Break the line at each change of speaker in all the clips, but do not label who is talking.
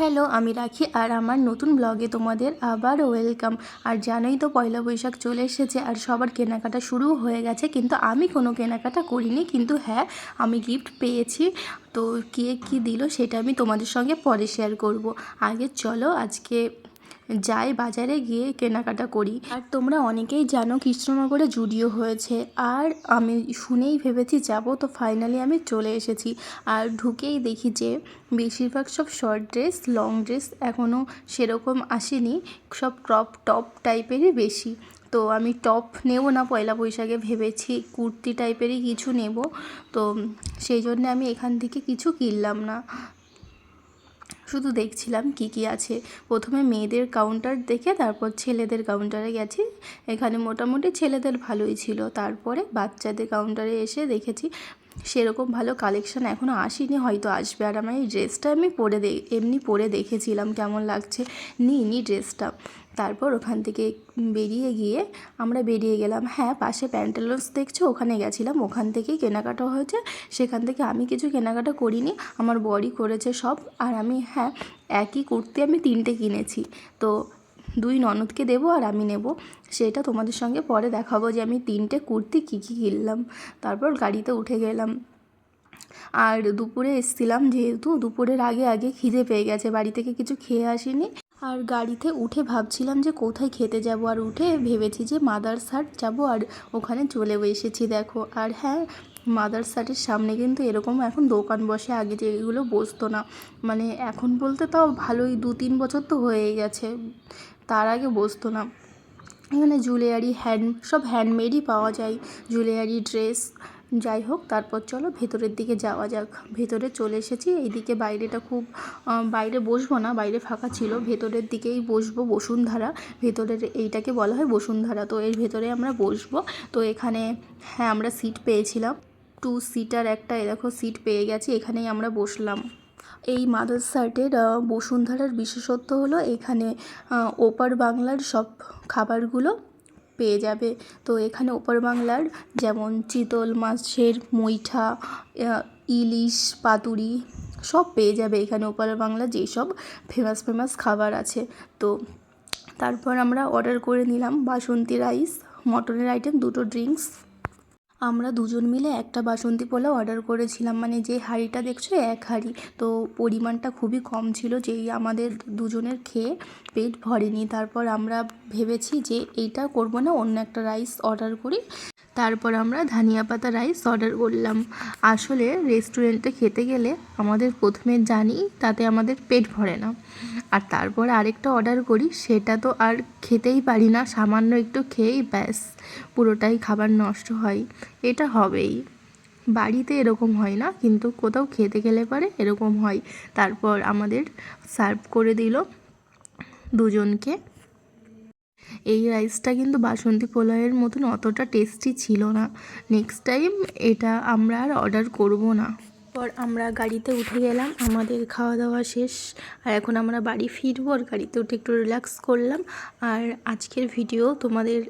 Hello, আমি রাখি আর আমার নতুন ব্লগে তোমাদের আবার ওয়েলকাম আর জানোই তো পয়লা বৈশাখ চলে এসেছে আর সবার কেনাকাটা শুরু হয়ে গেছে, কিন্তু আমি কোনো কেনাকাটা করিনি, কিন্তু হ্যাঁ আমি গিফট পেয়েছি। তো কে কি দিল সেটা আমি তোমাদের সঙ্গে পরে শেয়ার করব। আগে চলো, আজকে যাই বাজারে গিয়ে কেনাকাটা করি। আর তোমরা অনেকেই জানো কৃষ্ণনগরে জুডিও হয়েছে। আর আমি শুনেই ভেবেছি যাব, তো ফাইনালি আমি চলে এসেছি। আর ঢুকেই দেখি যে বেশিরভাগ সব শর্ট ড্রেস লং ড্রেস এখনও সেরকম আসেনি। সব ক্রপ টপ টাইপেরই বেশি। তো আমি টপ নেব না, পয়লা বৈশাখে ভেবেছি কুর্তি টাইপেরই কিছু নেব। তো সেই জন্য আমি এখান থেকে কিছু কিনলাম না। শুধু দেখছিলাম কি কি আছে। প্রথমে মেয়েদের কাউন্টার দেখে তারপর ছেলেদের কাউন্টারে গেছি। এখানে মোটামুটি ছেলেদের ভালোই ছিল। তারপরে বাচ্চাদের কাউন্টারে এসে দেখেছি সেরকম ভালো কালেকশন এখনও আসেনি, হয়তো আসবে। আর আমার এই ড্রেসটা আমি পরে এমনি পরে দেখেছিলাম কেমন লাগছে। নিইনি ড্রেসটা তারপর ওখান থেকে বেরিয়ে গিয়ে আমরা বেরিয়ে গেলাম। হ্যাঁ পাশে প্যান্টালন্স দেখছ? ওখানে গেছিলাম। ওখান থেকেই কেনাকাটা হয়েছে। সেখান থেকে আমি কিছু কেনাকাটা করিনি। আমার বড়ি করেছে সব। আর আমি হ্যাঁ একই কুর্তি আমি তিনটে কিনেছি। তো দুই ননদকে দেবো আর আমি নেব। সেটা তোমাদের সঙ্গে পরে দেখাবো যে আমি তিনটে কুর্তি কী কী কিনলাম। তারপর গাড়িতে উঠে গেলাম। আর দুপুরে এসছিলাম যেহেতু দুপুরের আগে আগে খিদে পেয়ে গেছে। বাড়ি থেকে কিছু খেয়ে আসিনি। আর গাড়িতে উঠে ভাবছিলাম যে কোথায় খেতে যাব আর উঠে ভেবেছি যে মাদারসাট যাব আর ওখানে চলেও এসেছি, দেখো। আর হ্যাঁ মাদারসাটের সামনে কিন্তু এরকম এখন দোকান বসে, আগে যে এগুলো বসতো না। মানে এখন বলতে তাও ভালোই দু তিন বছর তো হয়েই গেছে, তার আগে বসতো না। এখানে জুয়েলারি, হ্যান্ড, সব হ্যান্ডমেডই পাওয়া যায়। জুয়েলারি, ড্রেস যাই হোক, তারপর চলো ভেতরের দিকে যাওয়া যাক। ভেতরে চলে এসেছি, এইদিকে বাইরেটা খুব বাইরে বসবো না, বাইরে ফাঁকা ছিল। ভেতরের দিকেই বসবো বসুন্ধরা। ভেতরের এইটাকে বলা হয় বসুন্ধরা। তো এর ভেতরে আমরা বসবো। তো এখানে হ্যাঁ আমরা সিট পেয়েছিলাম। টু সিটার একটা এরকম সিট পেয়ে গেছি। এখানেই আমরা বসলাম। এই মাদার সার্টের বসুন্ধরার বিশেষত্ব হলো এখানে ওপার বাংলার সব খাবারগুলো পেয়ে যাবে। তো এখানে ওপার বাংলার যেমন চিতল মাছের মুইঠা ইলিশ, পাতুরি সব পেয়ে যাবে এখানে ওপার বাংলা যেসব ফেমাস ফেমাস খাবার আছে। তো তারপর আমরা অর্ডার করে নিলাম বাসন্তী রাইস মটনের আইটেম দুটো ড্রিঙ্কস আমরা দুজন মিলে একটা বাসন্তী পোলাও অর্ডার করেছিলাম। মানে যে হাঁড়িটা দেখছ, এক হাঁড়ি। তো পরিমাণটা খুবই কম ছিল, যেই আমাদের দুজনের খেয়ে পেট ভরেনি। তারপর আমরা ভেবেছি যে এইটা করব না, অন্য একটা রাইস অর্ডার করি। তারপর আমরা ধনিয়া পাতা রাইস অর্ডার করলাম। আসলে রেস্টুরেন্টে খেতে গেলে আমাদের প্রথমে জানি তাতে আমাদের পেট ভরে না। আর তারপর আরেকটা অর্ডার করি, সেটা তো আর খেতেই পারি না, সামান্য একটু খেয়েই ব্যাস, পুরোটাই খাবার নষ্ট হয়। এটা হবেই। বাড়িতে এরকম হয় না, কিন্তু কোথাও খেতে গেলে পরে এরকম হয়। তারপর আমাদের সার্ভ করে দিল দুজনকে। এই রাইসটা কিন্তু বাসন্তী পোলাওয়ের মতন অতটা টেস্টি ছিল না। নেক্সট টাইম এটা আমরা আর অর্ডার করব না। পর আমরা গাড়িতে উঠে গেলাম, আমাদের খাওয়া দাওয়া শেষ। আর এখন আমরা বাড়ি ফিরবো, আর গাড়িতে উঠে একটু রিল্যাক্স করলাম। আর আজকের ভিডিও তোমাদের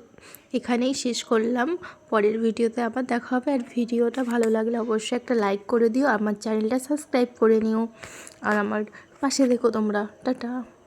এখানেই শেষ করলাম। পরের ভিডিওতে আবার দেখা হবে। আর ভিডিওটা ভালো লাগলে অবশ্যই একটা লাইক করে দিও। আমার চ্যানেলটা সাবস্ক্রাইব করে নিও। আর আমার পাশে দেখো তোমরা। টাটা।